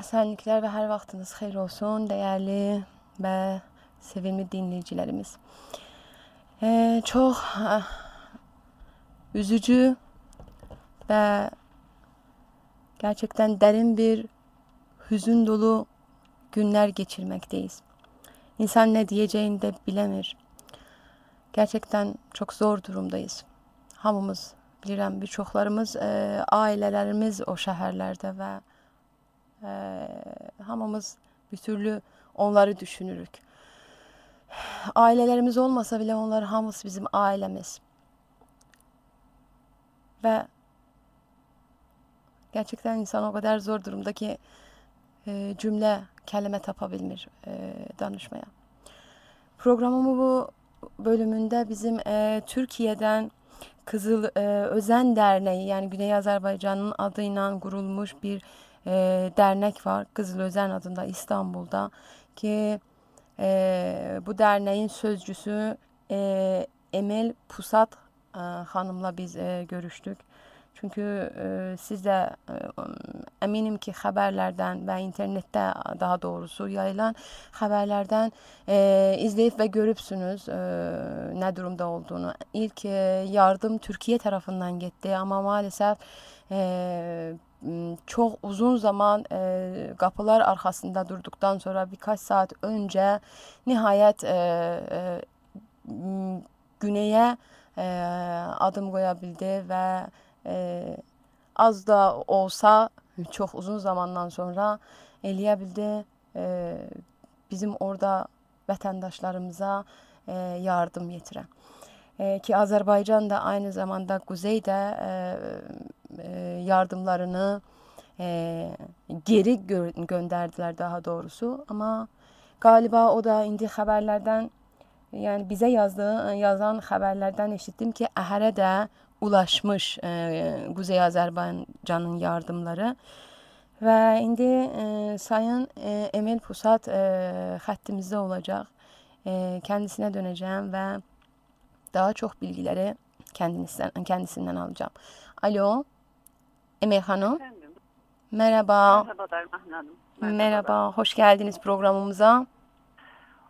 Esenlikler ve her vaktiniz hayır olsun değerli ve sevimli dinleyicilerimiz. Ee, çok ah, üzücü ve gerçekten derin bir hüzün dolu günler geçirmekteyiz. İnsan ne diyeceğini de bilemir. Gerçekten çok zor durumdayız. Hamımız bilirəm birçoklarımız, e, ailelerimiz o şəhərlərdə və e, hamımız bir türlü onları düşünürük. Ailelerimiz olmasa bile onlar hamısı bizim ailemiz. Ve gerçekten insan o kadar zor durumda ki e, cümle, kelime tapabilmir e, danışmaya. Programımı bu bölümünde bizim e, Türkiye'den Kızıl e, Özen Derneği yani Güney Azerbaycan'ın adıyla kurulmuş bir e, dernek var. Kızıl Özen adında İstanbul'da ki e, bu derneğin sözcüsü e, Emel Pusat e, hanımla biz e, görüştük. Çünkü e, siz de e, eminim ki haberlerden ve internette daha doğrusu yayılan haberlerden e, izleyip ve görüpsünüz e, ne durumda olduğunu. İlk e, yardım Türkiye tarafından gitti ama maalesef e, çox uzun zaman e, qapılar arxasında durduqdan sonra bir kaç saat öncə nihayət e, e, günəyə e, adım qoya bildi və e, az da olsa çox uzun zamandan sonra eləyə bildi e, bizim orada vətəndaşlarımıza e, yardım yetirə. E, ki Azərbaycan da aynı zamanda Quzeydə e, yardımlarını e, geri gö gönderdiler daha doğrusu ama galiba o da indi haberlerden yani bize yazdığı yazan haberlerden eşittim ki Əhrə de ulaşmış e, Kuzey Azerbaycan'ın yardımları. Ve indi e, Sayın e, Emel Pusat e, xəttimizdə olacak. E, kendisine döneceğim ve daha çok bilgileri kendisinden, kendisinden alacağım. Alo, Emel Hanım. Efendim, Merhaba. merhabalar Mahna Hanım. Merhaba, hoş geldiniz programımıza.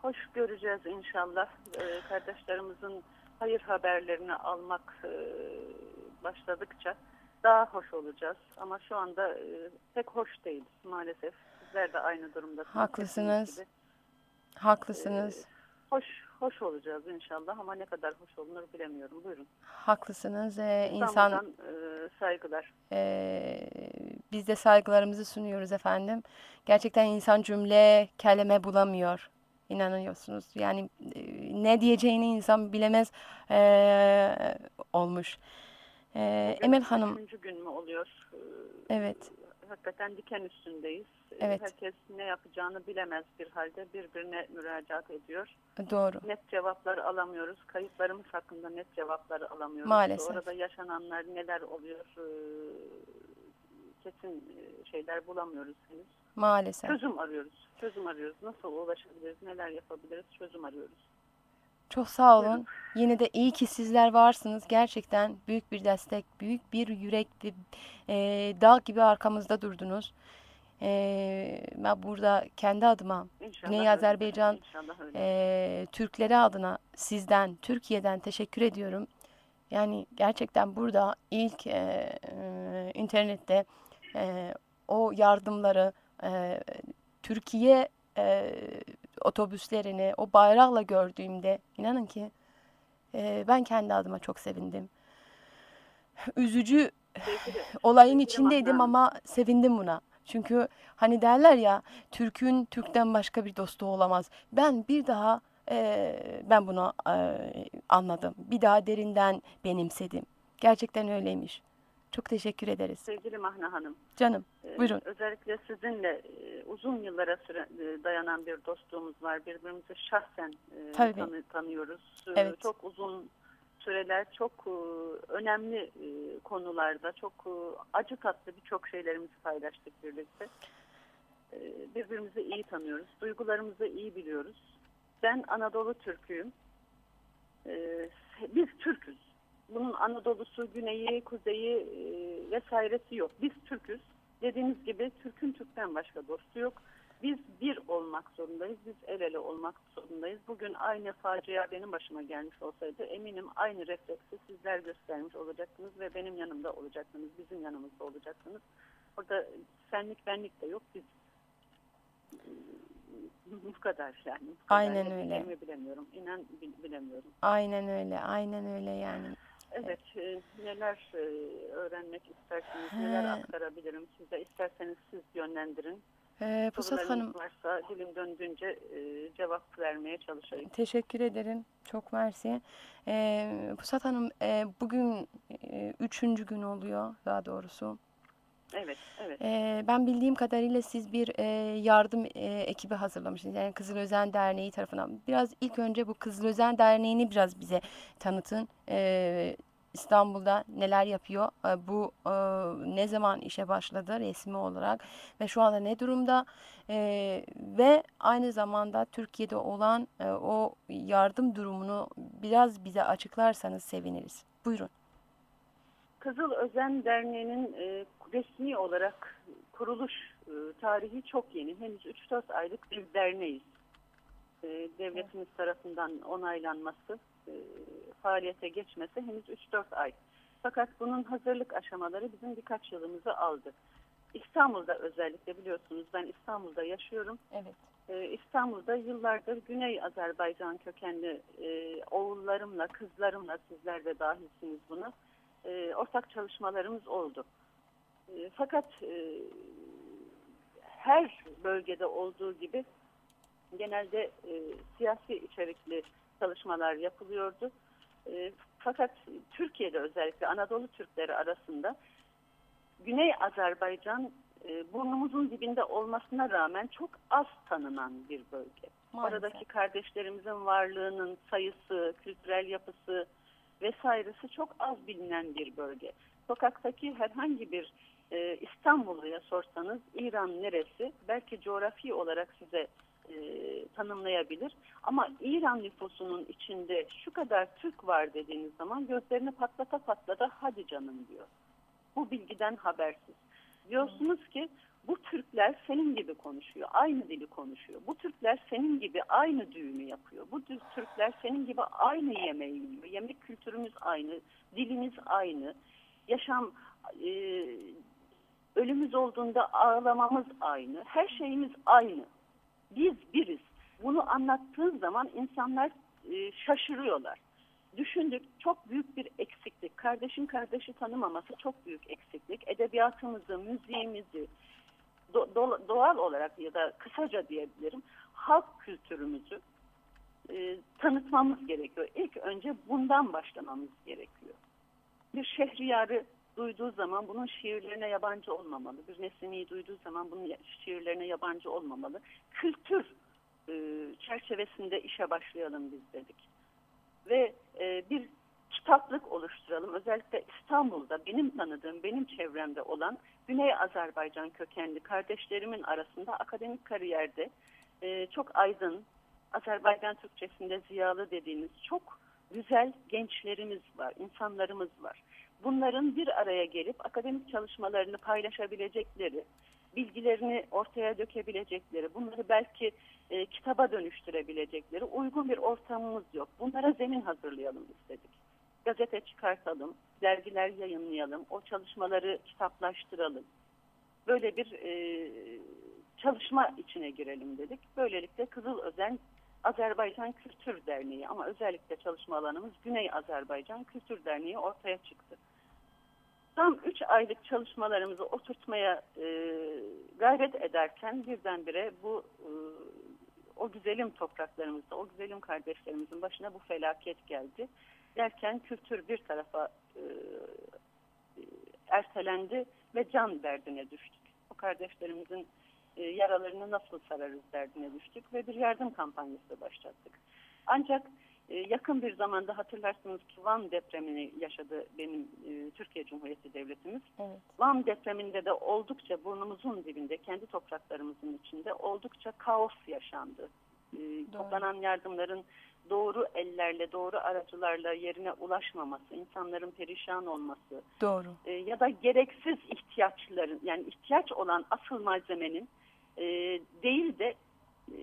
Hoş göreceğiz inşallah. Ee, kardeşlerimizin hayır haberlerini almak e, başladıkça daha hoş olacağız. Ama şu anda e, pek hoş değiliz maalesef. Sizler de aynı durumdasınız. Haklısınız. Haklısınız. Hoş hoş olacağız inşallah ama ne kadar hoş olunur bilemiyorum. Buyurun. Haklısınız. Ee, insan e, saygılar. Ee, biz de saygılarımızı sunuyoruz efendim. Gerçekten insan cümle, kelime bulamıyor. İnanıyorsunuz. Yani e, ne diyeceğini insan bilemez ee, olmuş. Bugün Emel Hanım, Üçüncü gün mü oluyor? Ee, evet, hakikaten diken üstündeyiz. Ee, Evet. Herkes ne yapacağını bilemez bir halde birbirine müracaat ediyor. doğru. Net cevaplar alamıyoruz. Kayıplarımız hakkında net cevaplar alamıyoruz. Maalesef. Orada yaşananlar neler oluyor ee, kesin e, şeyler bulamıyoruz henüz. Maalesef. Çözüm arıyoruz. Çözüm arıyoruz. Nasıl ulaşabiliriz? Neler yapabiliriz? Çözüm arıyoruz. Çok sağ olun. Yine de iyi ki sizler varsınız. Gerçekten büyük bir destek, büyük bir yürek ve e, dağ gibi arkamızda durdunuz. E, ben burada kendi adıma İnşallah Güney öyle. Azerbaycan öyle. e, Türkleri adına sizden, Türkiye'den teşekkür ediyorum. Yani gerçekten burada ilk e, e, internette e, o yardımları e, Türkiye e, otobüslerini o bayrakla gördüğümde inanın ki e, ben kendi adıma çok sevindim. Üzücü olayın içindeydim ama sevindim buna. Çünkü hani derler ya Türk'ün Türk'ten başka bir dostu olamaz. Ben bir daha e, ben bunu e, anladım. Bir daha derinden benimsedim. Gerçekten öyleymiş. Çok teşekkür ederiz. Sevgili Mahna Hanım. Canım Ee, Buyurun. Özellikle sizinle e, uzun yıllara süre, e, dayanan bir dostluğumuz var. Birbirimizi şahsen e, Tabii. tanı- tanıyoruz. Evet. Çok uzun süreler, çok e, önemli e, konularda, çok e, acı tatlı birçok şeylerimizi paylaştık birlikte. Birbirimizi iyi tanıyoruz. Duygularımızı iyi biliyoruz. Ben Anadolu Türk'üyüm. Biz Türk'üz. Bunun Anadolu'su, güneyi, kuzeyi e, vesairesi yok. Biz Türk'üz. Dediğimiz gibi Türk'ün Türk'ten başka dostu yok. Biz bir olmak zorundayız. Biz el ele olmak zorundayız. Bugün aynı facia benim başıma gelmiş olsaydı eminim aynı refleksi sizler göstermiş olacaktınız ve benim yanımda olacaktınız. Bizim yanımızda olacaktınız. Orada senlik benlik de yok. Biz bu kadar yani. Bu kadar. Aynen Ne öyle. bilemiyorum. İnan bil- bilemiyorum. Aynen öyle, aynen öyle yani. Evet, e, neler e, öğrenmek istersiniz, neler He. aktarabilirim size. İsterseniz siz yönlendirin. Ee, Pusat Hanım, varsa dilim döndüğünce e, cevap vermeye çalışayım. teşekkür ederim. Çok mersi. Ee, Pusat Hanım, e, bugün e, üçüncü gün oluyor daha doğrusu. Evet, evet. Ee, ben bildiğim kadarıyla siz bir e, yardım e, ekibi hazırlamışsınız. Yani Kızıl Özen Derneği tarafından. Biraz ilk önce bu Kızıl Özen Derneği'ni biraz bize tanıtın. Ee, İstanbul'da neler yapıyor? Ee, bu e, ne zaman işe başladı resmi olarak ve şu anda ne durumda? Ee, ve aynı zamanda Türkiye'de olan e, o yardım durumunu biraz bize açıklarsanız seviniriz. Buyurun. Kızıl Özen Derneği'nin e, resmi olarak kuruluş e, tarihi çok yeni. Henüz 3-4 aylık bir derneğiz. E, devletimiz tarafından onaylanması, e, faaliyete geçmesi henüz 3-4 ay. Fakat bunun hazırlık aşamaları bizim birkaç yılımızı aldı. İstanbul'da özellikle biliyorsunuz ben İstanbul'da yaşıyorum. Evet. Ee, İstanbul'da yıllardır Güney Azerbaycan kökenli e, oğullarımla, kızlarımla sizler de dahilsiniz buna. e, ortak çalışmalarımız oldu. E, fakat e, her bölgede olduğu gibi genelde e, siyasi içerikli çalışmalar yapılıyordu. E, fakat Türkiye'de özellikle Anadolu Türkleri arasında Güney Azerbaycan e, burnumuzun dibinde olmasına rağmen çok az tanınan bir bölge. Maalesef. Oradaki kardeşlerimizin varlığının sayısı, kültürel yapısı vesairesi çok az bilinen bir bölge. Sokaktaki herhangi bir e, İstanbulluya sorsanız İran neresi belki coğrafi olarak size e, tanımlayabilir. Ama İran nüfusunun içinde şu kadar Türk var dediğiniz zaman gözlerini patlata patlata hadi canım diyor. Bu bilgiden habersiz. Diyorsunuz ki bu Türkler senin gibi konuşuyor, aynı dili konuşuyor. Bu Türkler senin gibi aynı düğünü yapıyor. Bu Tür- Türkler senin gibi aynı yemeği yiyor. Yemek kültürümüz aynı, dilimiz aynı. Yaşam, e, ölümümüz olduğunda ağlamamız aynı. Her şeyimiz aynı. Biz biriz. Bunu anlattığın zaman insanlar e, şaşırıyorlar. Düşündük çok büyük bir eksiklik. Kardeşin kardeşi tanımaması çok büyük eksiklik. Edebiyatımızı, müziğimizi, do- do- doğal olarak ya da kısaca diyebilirim halk kültürümüzü e, tanıtmamız gerekiyor. İlk önce bundan başlamamız gerekiyor. Bir şehriyarı duyduğu zaman bunun şiirlerine yabancı olmamalı. Bir Nesimi'yi duyduğu zaman bunun şiirlerine yabancı olmamalı. Kültür e, çerçevesinde işe başlayalım biz dedik. Ve e, bir kitaplık oluşturalım. Özellikle İstanbul'da benim tanıdığım, benim çevremde olan Güney Azerbaycan kökenli kardeşlerimin arasında akademik kariyerde e, çok aydın, Azerbaycan Türkçesinde ziyalı dediğimiz çok güzel gençlerimiz var, insanlarımız var. Bunların bir araya gelip akademik çalışmalarını paylaşabilecekleri, bilgilerini ortaya dökebilecekleri, bunları belki e, kitaba dönüştürebilecekleri uygun bir ortamımız yok. Bunlara zemin hazırlayalım istedik. Gazete çıkartalım, dergiler yayınlayalım, o çalışmaları kitaplaştıralım. Böyle bir e, çalışma içine girelim dedik. Böylelikle Kızıl Özen Azerbaycan Kültür Derneği ama özellikle çalışma alanımız Güney Azerbaycan Kültür Derneği ortaya çıktı. Tam 3 aylık çalışmalarımızı oturtmaya e, gayret ederken birdenbire bu e, o güzelim topraklarımızda, o güzelim kardeşlerimizin başına bu felaket geldi. Derken kültür bir tarafa e, ertelendi ve can derdine düştük. O kardeşlerimizin e, yaralarını nasıl sararız derdine düştük ve bir yardım kampanyası başlattık. Ancak e, yakın bir zamanda hatırlarsınız ki Van depremini yaşadı benim e, Türkiye Cumhuriyeti Devletimiz. Evet. Van depreminde de oldukça burnumuzun dibinde, kendi topraklarımızın içinde oldukça kaos yaşandı. E, toplanan yardımların doğru ellerle, doğru aracılarla yerine ulaşmaması, insanların perişan olması Doğru. e, ya da gereksiz ihtiyaçların yani ihtiyaç olan asıl malzemenin e, değil de e,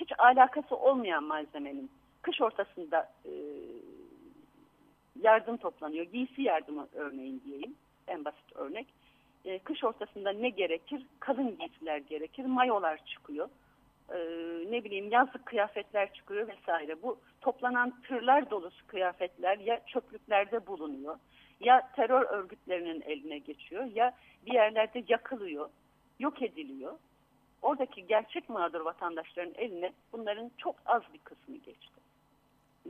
hiç alakası olmayan malzemenin kış ortasında e, yardım toplanıyor. Giysi yardımı örneğin diyeyim. En basit örnek. E, kış ortasında ne gerekir? Kalın giysiler gerekir. Mayolar çıkıyor. E, ne bileyim yazlık kıyafetler çıkıyor vesaire. Bu toplanan tırlar dolusu kıyafetler ya çöplüklerde bulunuyor ya terör örgütlerinin eline geçiyor ya bir yerlerde yakılıyor, yok ediliyor. Oradaki gerçek mağdur vatandaşların eline bunların çok az bir kısmı geçti.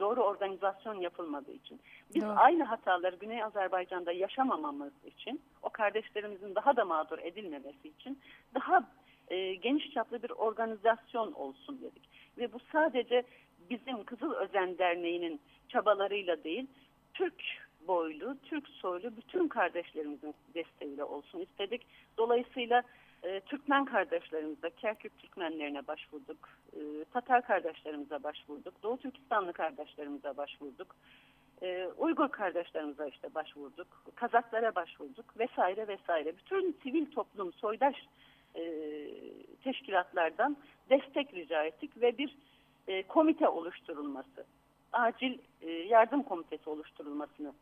Doğru organizasyon yapılmadığı için. Biz Doğru. aynı hataları Güney Azerbaycan'da yaşamamamız için, o kardeşlerimizin daha da mağdur edilmemesi için daha e, geniş çaplı bir organizasyon olsun dedik. Ve bu sadece bizim Kızıl Özen Derneği'nin çabalarıyla değil, Türk boylu, Türk soylu bütün kardeşlerimizin desteğiyle olsun istedik. Dolayısıyla e, Türkmen kardeşlerimizle, Kerkük Türkmenlerine başvurduk, e, Tatar kardeşlerimize başvurduk, Doğu Türkistanlı kardeşlerimize başvurduk, e, Uygur kardeşlerimize işte başvurduk, Kazaklara başvurduk vesaire vesaire. Bütün sivil toplum, soydaş e, teşkilatlardan destek rica ettik ve bir e, komite oluşturulması, acil e, yardım komitesi oluşturulmasını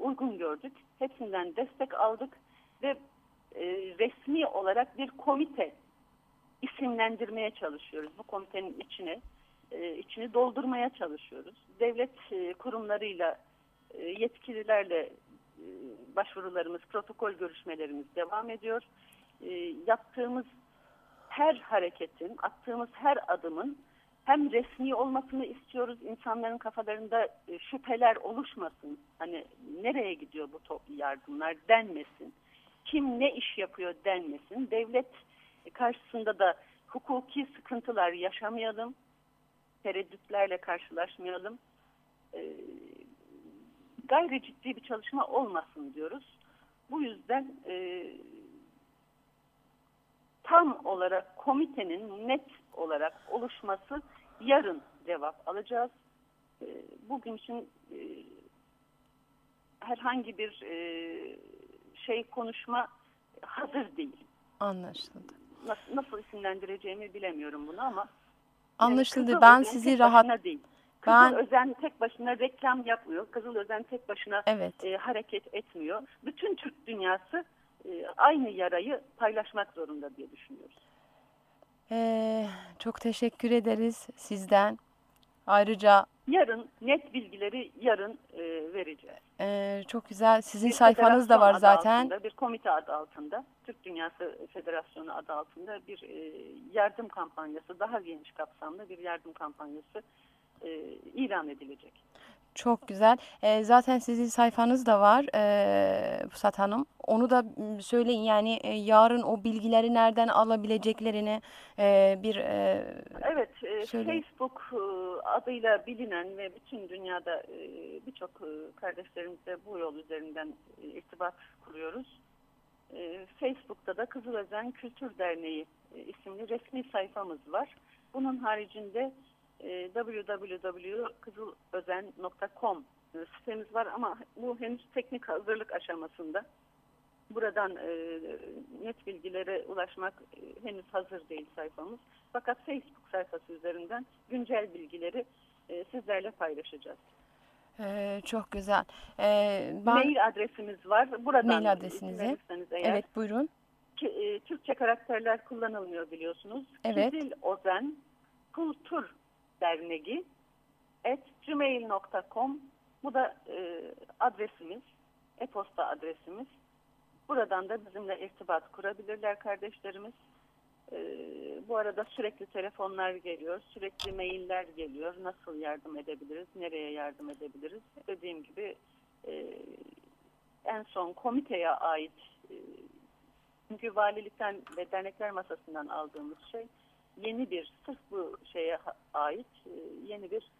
uygun gördük. Hepsinden destek aldık ve e, resmi olarak bir komite isimlendirmeye çalışıyoruz. Bu komitenin içine e, içini doldurmaya çalışıyoruz. Devlet e, kurumlarıyla, e, yetkililerle e, başvurularımız, protokol görüşmelerimiz devam ediyor. Yaptığımız her hareketin, attığımız her adımın hem resmi olmasını istiyoruz, insanların kafalarında şüpheler oluşmasın. Hani nereye gidiyor bu yardımlar denmesin. Kim ne iş yapıyor denmesin. Devlet karşısında da hukuki sıkıntılar yaşamayalım. Tereddütlerle karşılaşmayalım. E, gayri ciddi bir çalışma olmasın diyoruz. Bu yüzden e, tam olarak komitenin net olarak oluşması yarın cevap alacağız. E, bugün için e, herhangi bir e, şey konuşma hazır değil. Anlaşıldı. Nasıl, nasıl isimlendireceğimi bilemiyorum bunu ama Anlaşıldı. Kızıl ben sizi rahat değil. Kızıl Ben- Özen tek başına reklam yapmıyor. Kızıl Özen tek başına Evet. e, hareket etmiyor. Bütün Türk dünyası e, aynı yarayı paylaşmak zorunda diye düşünüyoruz. Ee, çok teşekkür ederiz sizden. Ayrıca Yarın net bilgileri yarın e, vereceğiz. e, çok güzel sizin Bir sayfanız da var zaten. altında, bir komite adı altında, Türk Dünyası Federasyonu adı altında bir e, yardım kampanyası, daha geniş kapsamlı bir yardım kampanyası e, ilan edilecek. Çok güzel. Ee, zaten sizin sayfanız da var ee, Pusat Hanım. Onu da söyleyin yani e, yarın o bilgileri nereden alabileceklerini e, bir e, Evet, e, Söyleyin. Facebook e, adıyla bilinen ve bütün dünyada e, birçok e, kardeşlerimizle bu yol üzerinden irtibat kuruyoruz. Facebook'ta da Kızıl Özen Kültür Derneği isimli resmi sayfamız var. Bunun haricinde www.kızılözen.com sitemiz var ama bu henüz teknik hazırlık aşamasında. Buradan e, net bilgilere ulaşmak e, henüz hazır değil sayfamız. Fakat Facebook sayfası üzerinden güncel bilgileri e, sizlerle paylaşacağız. e, çok güzel. Ee, ben Mail adresimiz var. Buradan Mail adresinizi. eğer. evet buyurun. Ki, e, Türkçe karakterler kullanılmıyor biliyorsunuz. Evet. Kizil Ozen Kultur Derneği at gmail.com bu da e, adresimiz, e-posta adresimiz. Buradan da bizimle irtibat kurabilirler kardeşlerimiz. E, bu arada sürekli telefonlar geliyor, sürekli mailler geliyor. Nasıl yardım edebiliriz, nereye yardım edebiliriz? Dediğim gibi e, en son komiteye ait e, çünkü valilikten ve dernekler masasından aldığımız şey yeni bir, sırf bu şeye ait e, yeni bir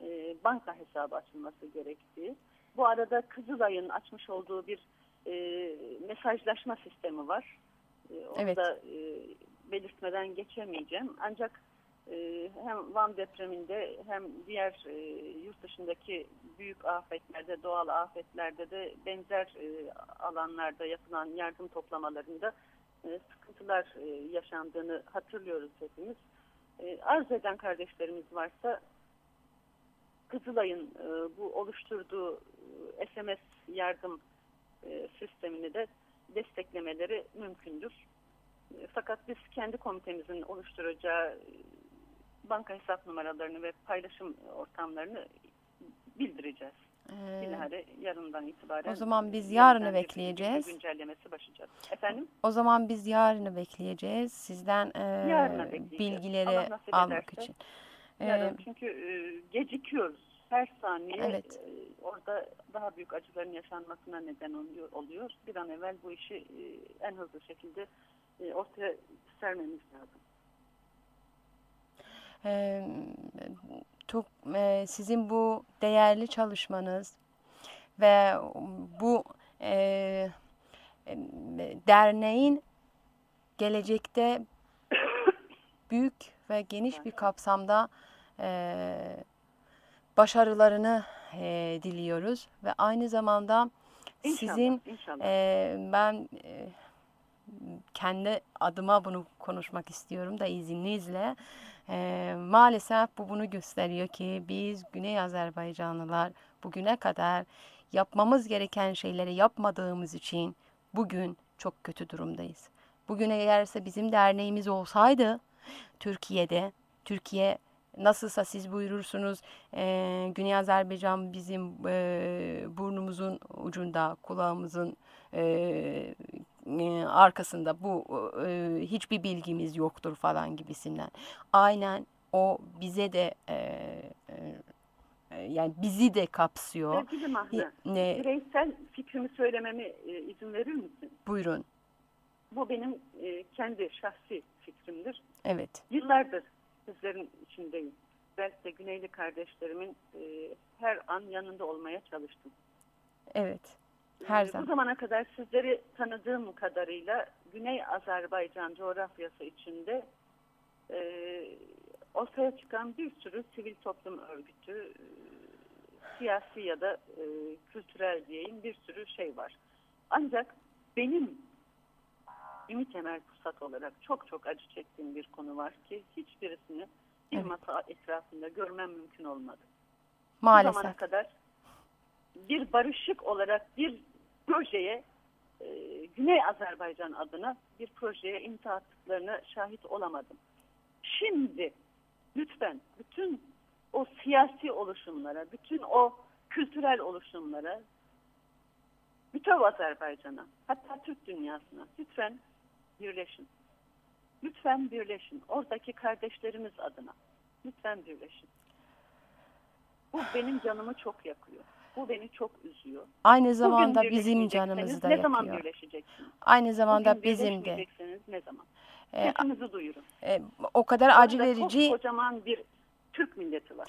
e, banka hesabı açılması gerektiği. Bu arada Kızılay'ın açmış olduğu bir e, mesajlaşma sistemi var. E, onu Evet. da e, belirtmeden geçemeyeceğim. Ancak e, hem Van depreminde hem diğer e, yurt dışındaki büyük afetlerde, doğal afetlerde de benzer e, alanlarda yapılan yardım toplamalarında e, sıkıntılar e, yaşandığını hatırlıyoruz hepimiz. E, arz eden kardeşlerimiz varsa Kızılay'ın e, bu oluşturduğu e, SMS yardım e, sistemini de desteklemeleri mümkündür. E, fakat biz kendi komitemizin oluşturacağı e, banka hesap numaralarını ve paylaşım ortamlarını bildireceğiz. Ee, Bilahare yarından itibaren. o zaman biz yarını bekleyeceğiz. Güncellemesi başlayacağız. Efendim? O zaman biz yarını bekleyeceğiz. Sizden e, bekleyeceğiz. bilgileri almak ederse. için. Ee, Yarın çünkü e, gecikiyoruz. Her saniye Evet. e, orada daha büyük acıların yaşanmasına neden oluyor. oluyor. Bir an evvel bu işi e, en hızlı şekilde e, ortaya sermemiz lazım. Ee, çok e, sizin bu değerli çalışmanız ve bu e, derneğin gelecekte büyük ve geniş bir kapsamda e, başarılarını e, diliyoruz ve aynı zamanda İnşallah, sizin inşallah. ee, ben e, kendi adıma bunu konuşmak istiyorum da izninizle. Ee, maalesef bu bunu gösteriyor ki biz Güney Azerbaycanlılar bugüne kadar yapmamız gereken şeyleri yapmadığımız için bugün çok kötü durumdayız. Bugün eğerse bizim derneğimiz olsaydı Türkiye'de, Türkiye nasılsa siz buyurursunuz eee, Güney Azerbaycan bizim eee, burnumuzun ucunda, kulağımızın eee, eee, arkasında bu eee, hiçbir bilgimiz yoktur falan gibisinden. Aynen o bize de eee, eee, yani bizi de kapsıyor. Sevgili Mahne, Ne, bireysel fikrimi söylememi e, izin verir misin? buyurun. Bu benim e, kendi şahsi fikrimdir. Evet. Yıllardır sizlerin içindeyim. Belki de Güneyli kardeşlerimin e, her an yanında olmaya çalıştım. Evet. Her E, Bu zaman. zamana kadar sizleri tanıdığım kadarıyla Güney Azerbaycan coğrafyası içinde e, ortaya çıkan bir sürü sivil toplum örgütü, e, siyasi ya da e, kültürel diyeyim bir sürü şey var. Ancak benim Ümit Emel Pusat olarak çok çok acı çektiğim bir konu var ki hiçbirisini bir Evet. masa etrafında görmem mümkün olmadı. Bu zamana Maalesef. kadar bir barışık olarak bir projeye e, Güney Azerbaycan adına bir projeye imza attıklarına şahit olamadım. Şimdi lütfen bütün o siyasi oluşumlara, bütün o kültürel oluşumlara, bütün Azerbaycan'a, hatta Türk dünyasına lütfen birleşin. Lütfen birleşin. Oradaki kardeşlerimiz adına. Lütfen birleşin. Bu benim canımı çok yakıyor. Bu beni çok üzüyor. Aynı zamanda bizim canımızı da Ne zaman yakıyor. birleşeceksiniz? Aynı zamanda Bugün bizim de. ne zaman? E, Sesinizi duyurun. e, o kadar acı verici Kocaman bir Türk milleti var.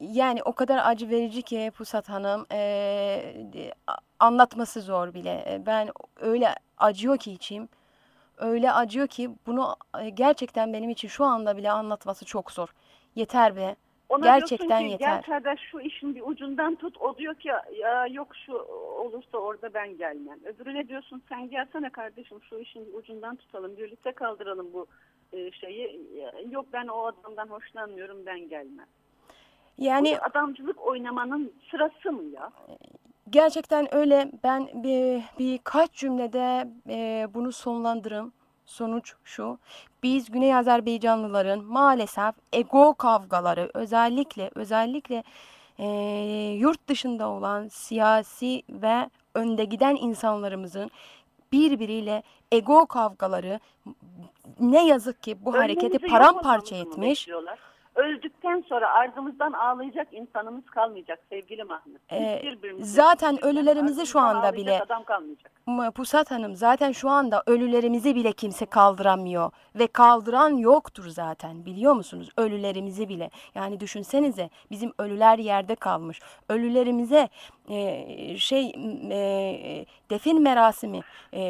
yani o kadar acı verici ki Pusat Hanım e, anlatması zor bile. E, Ben öyle acıyor ki içim. Öyle acıyor ki bunu e, gerçekten benim için şu anda bile anlatması çok zor. Yeter be. Ona Gerçekten ki, yeter. Gel kardeş şu işin bir ucundan tut. O diyor ki ya yok şu olursa orada ben gelmem. Öbürüne diyorsun sen gelsene kardeşim şu işin bir ucundan tutalım. Birlikte kaldıralım bu e, şeyi. Yok ben o adamdan hoşlanmıyorum ben gelmem. Yani Bu adamcılık oynamanın sırası mı ya? Gerçekten öyle. Ben bir birkaç cümlede e, bunu sonlandırırım. Sonuç şu. Biz Güney Azerbaycanlıların maalesef ego kavgaları özellikle özellikle e, yurt dışında olan siyasi ve önde giden insanlarımızın birbiriyle ego kavgaları ne yazık ki bu hareketi paramparça etmiş. bekliyorlar? Öldükten sonra ardımızdan ağlayacak insanımız kalmayacak sevgili Mahmut. Ee, zaten ölülerimizi şu anda bile adam kalmayacak. Pusat Hanım zaten şu anda ölülerimizi bile kimse kaldıramıyor ve kaldıran yoktur zaten biliyor musunuz ölülerimizi bile yani düşünsenize bizim ölüler yerde kalmış ölülerimize e, şey e, defin merasimi e,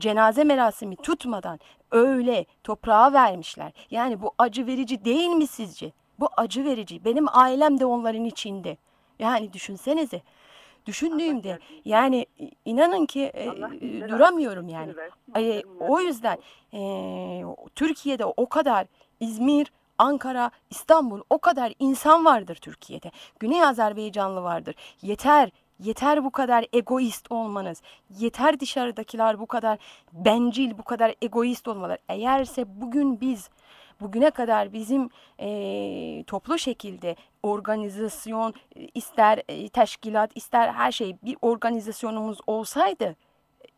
cenaze merasimi tutmadan öyle toprağa vermişler. Yani bu acı verici değil mi sizce? Bu acı verici. Benim ailem de onların içinde. Yani düşünsenize. Düşündüğümde yani inanın ki e, bizlere duramıyorum yani. onların o yüzden eee, Türkiye'de o kadar İzmir, Ankara, İstanbul o kadar insan vardır Türkiye'de. Güney Azerbaycanlı vardır. Yeter, yeter bu kadar egoist olmanız. Yeter dışarıdakiler bu kadar bencil, bu kadar egoist olmalar. Eğerse bugün biz bugüne kadar bizim eee, toplu şekilde organizasyon e, ister e, teşkilat ister her şey bir organizasyonumuz olsaydı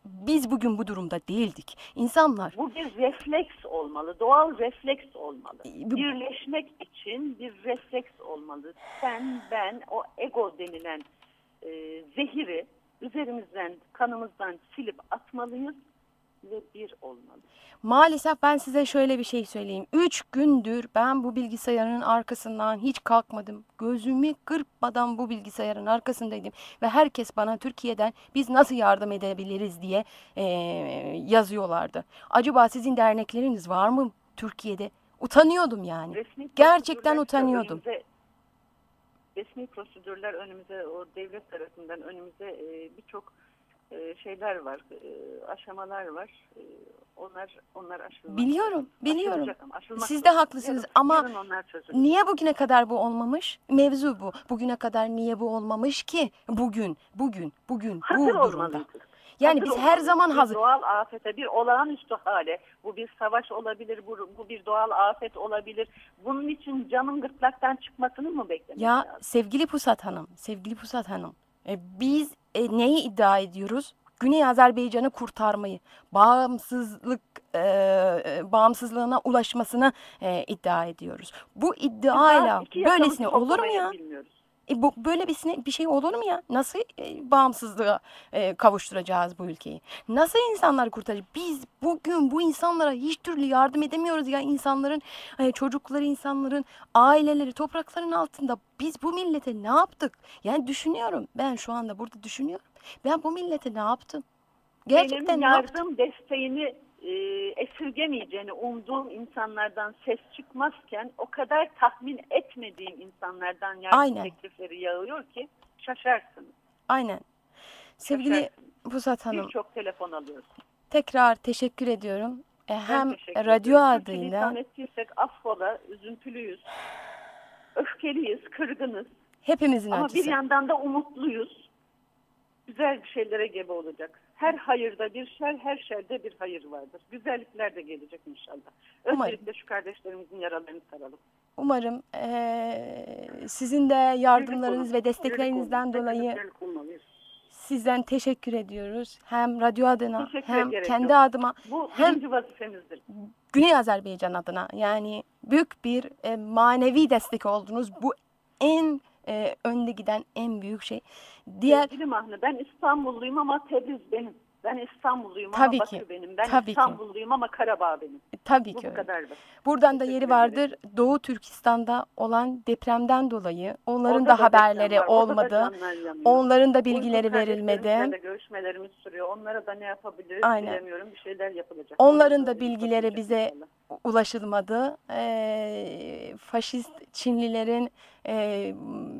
biz bugün bu durumda değildik. İnsanlar Bu bir refleks olmalı, doğal refleks olmalı. E, bu- Birleşmek için bir refleks olmalı. Sen, ben, o ego denilen e, zehiri üzerimizden, kanımızdan silip atmalıyız ve bir olmalı. Maalesef ben size şöyle bir şey söyleyeyim. Üç gündür ben bu bilgisayarın arkasından hiç kalkmadım. Gözümü kırpmadan bu bilgisayarın arkasındaydım. Ve herkes bana Türkiye'den biz nasıl yardım edebiliriz diye eee, yazıyorlardı. Acaba sizin dernekleriniz var mı Türkiye'de? Utanıyordum yani. Resmi Gerçekten utanıyordum. önümüze- resmi prosedürler önümüze, o devlet tarafından önümüze e, birçok e, şeyler var, e, aşamalar var. E, onlar onlar aşılmak Biliyorum, biliyorum. Aşılacak ama aşılmak Siz de lazım. haklısınız Yarın- ama yarın onlar çözülür. Niye bugüne kadar bu olmamış? Mevzu bu. Bugüne kadar niye bu olmamış ki? Bugün, bugün, bugün bu Hazır durumda. olmalıydık. Yani Hazır biz her zaman Bir hazır. doğal afete, bir olağanüstü hale, bu bir savaş olabilir, bu, bu bir doğal afet olabilir. Bunun için canın gırtlaktan çıkmasını mı beklemek Ya lazım? sevgili Pusat Hanım, sevgili Pusat Hanım, e, biz e, neyi iddia ediyoruz? Güney Azerbaycan'ı kurtarmayı, bağımsızlık e, e, bağımsızlığına ulaşmasını e, iddia ediyoruz. Bu iddiayla böylesine olur mu ya? bilmiyoruz. E bu böyle bir bir şey olur mu ya? Nasıl e, bağımsızlığa e, kavuşturacağız bu ülkeyi? Nasıl insanları kurtaracağız? Biz bugün bu insanlara hiç türlü yardım edemiyoruz ya insanların e, çocukları, insanların aileleri toprakların altında. Biz bu millete ne yaptık? Yani düşünüyorum. Ben şu anda burada düşünüyorum. Ben bu millete ne yaptım? Gerçekten Benim ne yaptım? yardım desteğini e, esirgemeyeceğini umduğum insanlardan ses çıkmazken o kadar tahmin etmediğim insanlardan yardım Aynen. teklifleri yağıyor ki şaşarsınız. Aynen. Sevgili şaşarsınız. Pusat Hanım, Birçok telefon alıyoruz. tekrar teşekkür ediyorum. E, Hem teşekkür radyo ederim. adıyla Sürçülisan ettiysek affola, üzüntülüyüz, öfkeliyiz, kırgınız. hepimizin Ama acısı. bir yandan da umutluyuz. Güzel bir şeylere gebe olacak. Her hayırda bir şer, her şerde bir hayır vardır. Güzellikler de gelecek inşallah. Umarım. Öncelikle şu kardeşlerimizin yaralarını saralım. Umarım eee, sizin de yardımlarınız ve desteklerinizden dolayı sizden teşekkür ediyoruz. Hem radyo adına Teşekkür hem kendi yok. adıma Bu Hem- vazifemizdir. Güney Azerbaycan adına yani büyük bir e, manevi destek oldunuz. Bu en e, önde giden en büyük şey. Diğer Sevgili Mahne, ben İstanbulluyum ama Tebriz benim. Ben İstanbulluyum Tabii ama ki, Bakü benim. Ben tabii ki. İstanbulluyum ama Karabağ benim. tabii Bu ki bu kadar basit. Buradan da yeri vardır. Doğu Türkistan'da olan depremden dolayı onların Orada da deprem haberleri da olmadı. yanıyor. Onların da bilgileri verilmedi. de görüşmelerimiz sürüyor. Onlara da ne yapabiliriz Aynen. bilemiyorum. Bir şeyler yapılacak. Onların da bilgileri bize inşallah. Ulaşılmadı. Eee, faşist Çinlilerin eee,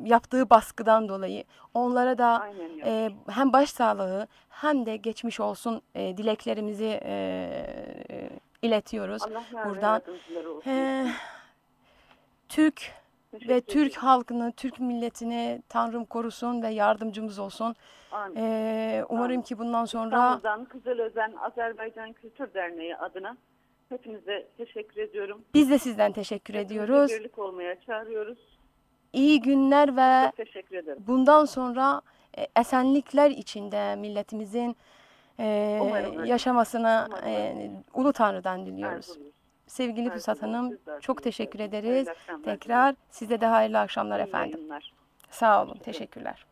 yaptığı baskıdan dolayı onlara da eee, hem başsağlığı hem de geçmiş olsun eee, dileklerimizi eee, iletiyoruz. Allah buradan, Türk ve Türk halkını, Türk milletini Tanrım korusun ve yardımcımız olsun. Amin. Eee, umarım Amin. ki bundan sonra İstanbul'dan Kızılözen Azerbaycan Kültür Derneği adına hepinize teşekkür ediyorum. biz de sizden teşekkür Hepinizi ediyoruz. birlik olmaya çağırıyoruz. İyi günler ve Çok teşekkür ederim. bundan sonra e, esenlikler içinde milletimizin e, Umarım yaşamasını Umarım e, Ulu Tanrı'dan diliyoruz. Arzuluyoruz. Sevgili Arzuluyoruz. Hanım çok teşekkür ederiz. Tekrar size de hayırlı akşamlar. İyi efendim. yayınlar. Sağ olun. Teşekkürler.